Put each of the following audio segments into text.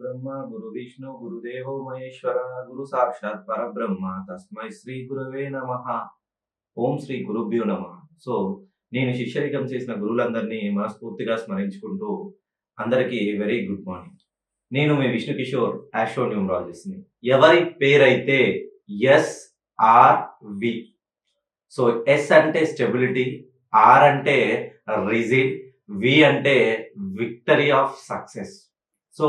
బ్రహ్మ గురు విష్ణు గురుదేవో మహేశ్వర గురు సాక్షాత్ పరబ్రహ్మ తస్మై శ్రీ గురువే నమ ఓం శ్రీ గురుభ్యో నమ సో నేను శిష్యరికం చేసిన గురువులందరినీ మనస్ఫూర్తిగా స్మరించుకుంటూ అందరికీ వెరీ గుడ్ మార్నింగ్ నేను మీ విష్ణు కిషోర్ ఆస్ట్రో న్యూమరాలజిస్ట్ని ఎవరి పేరైతే S R V so S అంటే స్టెబిలిటీ ఆర్ అంటే రిజిడ్ వి అంటే విక్టరీ ఆఫ్ సక్సెస్ సో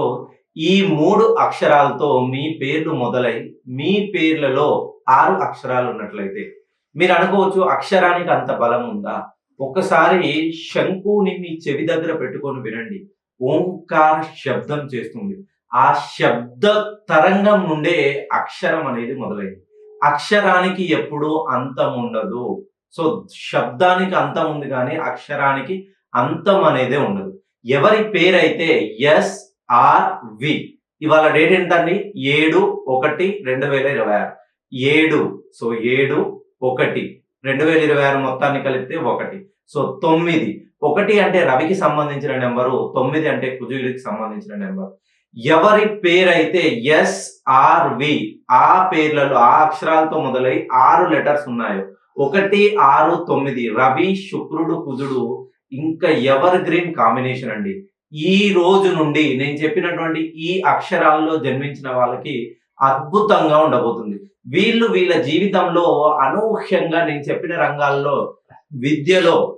ఈ మూడు అక్షరాలతో మీ పేర్లు మొదలై మీ పేర్లలో ఆరు అక్షరాలు ఉన్నట్లయితే మీరు అనుకోవచ్చు అక్షరానికి అంత బలం ఉందా? ఒకసారి శంకుని మీ చెవి దగ్గర పెట్టుకొని వినండి. ఓంకార శబ్దం చేస్తుంది. ఆ శబ్ద తరంగం నుండే అక్షరం అనేది మొదలైంది. అక్షరానికి ఎప్పుడూ అంతం ఉండదు. సో శబ్దానికి అంతం ఉంది కానీ అక్షరానికి అంతం అనేదే ఉండదు. ఎవరి పేరైతే ఎస్ ఆర్ వి. ఇవాళ డేట్ ఏంటండి ఏడు ఒకటి రెండు వేల ఇరవై ఆరు. ఏడు సో ఏడు ఒకటి. రెండు వేల ఇరవై ఆరు మొత్తాన్ని కలిపితే ఒకటి. సో తొమ్మిది. ఒకటి అంటే రవికి సంబంధించిన నెంబరు తొమ్మిది అంటే కుజుడికి సంబంధించిన నెంబర్ ఎవరి పేరైతే ఎస్ ఆర్ వి ఆ పేర్లలో ఆ అక్షరాలతో మొదలై ఆరు లెటర్స్ ఉన్నాయో ఒకటి ఆరు తొమ్మిది రవి శుక్రుడు కుజుడు ఇంకా ఎవర్ గ్రీన్ కాంబినేషన్ అండి? ఈ రోజు నుండి నేను చెప్పినటువంటి ఈ అక్షరాల్లో జన్మించిన వాళ్ళకి అద్భుతంగా ఉండబోతుంది. వీళ్ళు వీళ్ళ జీవితంలో అనూహ్యంగా నేను చెప్పిన రంగాల్లో విద్యలో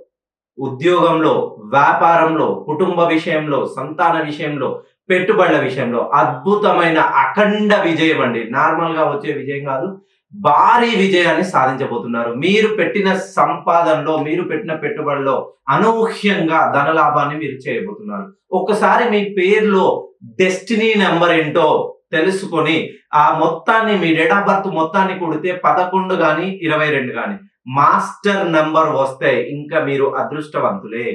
ఉద్యోగంలో వ్యాపారంలో కుటుంబ విషయంలో సంతాన విషయంలో పెట్టుబడుల విషయంలో అద్భుతమైన అఖండ విజయం అండి. నార్మల్గా వచ్చే విజయం కాదు. భారీ విజయాన్ని సాధించబోతున్నారు. మీరు పెట్టిన సంపాదనలో మీరు పెట్టిన పెట్టుబడిలో అనూహ్యంగా ధనలాభాన్ని మీరు చేయబోతున్నారు. ఒక్కసారి మీ పేరులో డెస్టినీ నెంబర్ ఏంటో తెలుసుకొని ఆ మొత్తాన్ని మీ డేట్ ఆఫ్ బర్త్ మొత్తాన్ని కొడితే పదకొండు కానీ ఇరవై రెండు కానీ మాస్టర్ నెంబర్ వస్తే ఇంకా మీరు అదృష్టవంతులే.